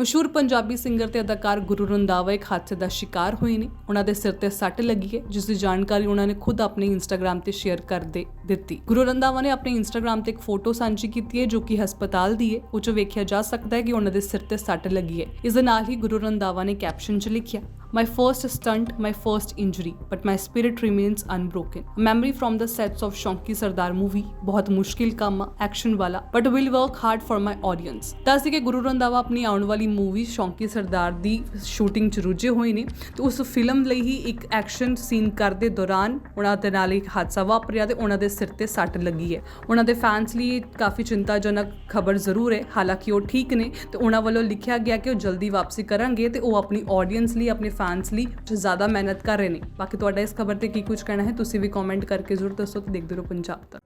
ਮਸ਼ਹੂਰ ਪੰਜਾਬੀ ਸਿੰਗਰ ਤੇ ਅਦਾਕਾਰ ਗੁਰੂ ਰੰਧਾਵਾ ਇੱਕ ਹਾਦਸੇ ਦਾ ਸ਼ਿਕਾਰ ਹੋਏ ਨੇ। ਉਹਨਾਂ ਦੇ ਸਿਰ ਤੇ ਸੱਟ ਲੱਗੀ ਹੈ, ਜਿਸ ਦੀ ਜਾਣਕਾਰੀ ਉਹਨਾਂ ਨੇ ਖੁਦ ਆਪਣੇ ਇੰਸਟਾਗ੍ਰam ਤੇ ਸ਼ੇਅਰ ਕਰ ਦੇ ਦਿੱਤੀ। ਗੁਰੂ ਰੰਧਾਵਾ ਨੇ ਆਪਣੇ ਇੰਸਟਾਗ੍ਰam ਤੇ ਇੱਕ ਫੋਟੋ ਸਾਂਝੀ ਕੀਤੀ ਹੈ, ਜੋ ਕਿ ਹਸਪਤਾਲ ਦੀ ਹੈ। ਉਹ 'ਚ ਵੇਖਿਆ ਜਾ ਸਕਦਾ ਹੈ ਕਿ ਉਹਨਾਂ ਦੇ ਸਿਰ ਤੇ ਸੱਟ ਲੱਗੀ ਹੈ। ਇਸ ਦੇ ਨਾਲ ਹੀ ਗੁਰੂ ਰੰਧਾਵਾ ਨੇ ਕੈਪਸ਼ਨ 'ਚ ਲਿਖਿਆ my first stunt, my first injury, but my spirit remains unbroken. A memory from the sets of Shonki Sardar movie, बहुत मुश्किल काम एक्शन वाला but will work hard for my audience ਦੱਸ ਦੇ ਕਿ ਗੁਰੂ ਰੰਧਾਵਾ ਆਪਣੀ ਆਉਣ ਵਾਲੀ ਮੂਵੀ ਸ਼ੌਂਕੀ ਸਰਦਾਰ ਦੀ ਸ਼ੂਟਿੰਗ ਚ ਰੁੱਝੇ ਹੋਏ ਨੇ ਤੇ ਉਸ ਫਿਲਮ ਲਈ ਹੀ ਇੱਕ ਐਕਸ਼ਨ ਸੀਨ ਕਰਦੇ ਦੌਰਾਨ ਉਹਨਾਂ ਦੇ ਨਾਲ ਇੱਕ ਹਾਦਸਾ ਵਾਪਰਿਆ ਤੇ ਉਹਨਾਂ ਦੇ ਸਿਰ ਤੇ ਸੱਟ ਲੱਗੀ ਹੈ ਉਹਨਾਂ ਦੇ ਫੈਨਸ ਲਈ ਕਾਫੀ ਚਿੰਤਾਜਨਕ ਖਬਰ ਜ਼ਰੂਰ ਹੈ ਹਾਲਾਂਕਿ ਉਹ ਠੀਕ ਨੇ ਤੇ ਉਹਨਾਂ ਵੱਲੋਂ ਲਿਖਿਆ ਗਿਆ ਕਿ ਉਹ ਜਲਦੀ ਵਾਪਸੀ ਕਰਨਗੇ ਤੇ ਉਹ ਆਪਣੀ ਆਡੀਅנס ਲਈ ਆਪਣੇ ਫੈਨਸ ਲਈ ਜ਼ਿਆਦਾ ਮਿਹਨਤ ਕਰ ਰਹੇ ਨੇ। ਬਾਕੀ ਤੁਹਾਡਾ ਇਸ ਖਬਰ ਤੇ ਕੀ ਕੁਝ ਕਹਿਣਾ ਹੈ, ਤੁਸੀਂ ਵੀ ਕਮੈਂਟ ਕਰਕੇ ਜ਼ਰੂਰ ਦੱਸੋ ਤੇ ਦੇਖਦੇ ਰਹੋ ਪੰਜਾਬ ਤੱਕ।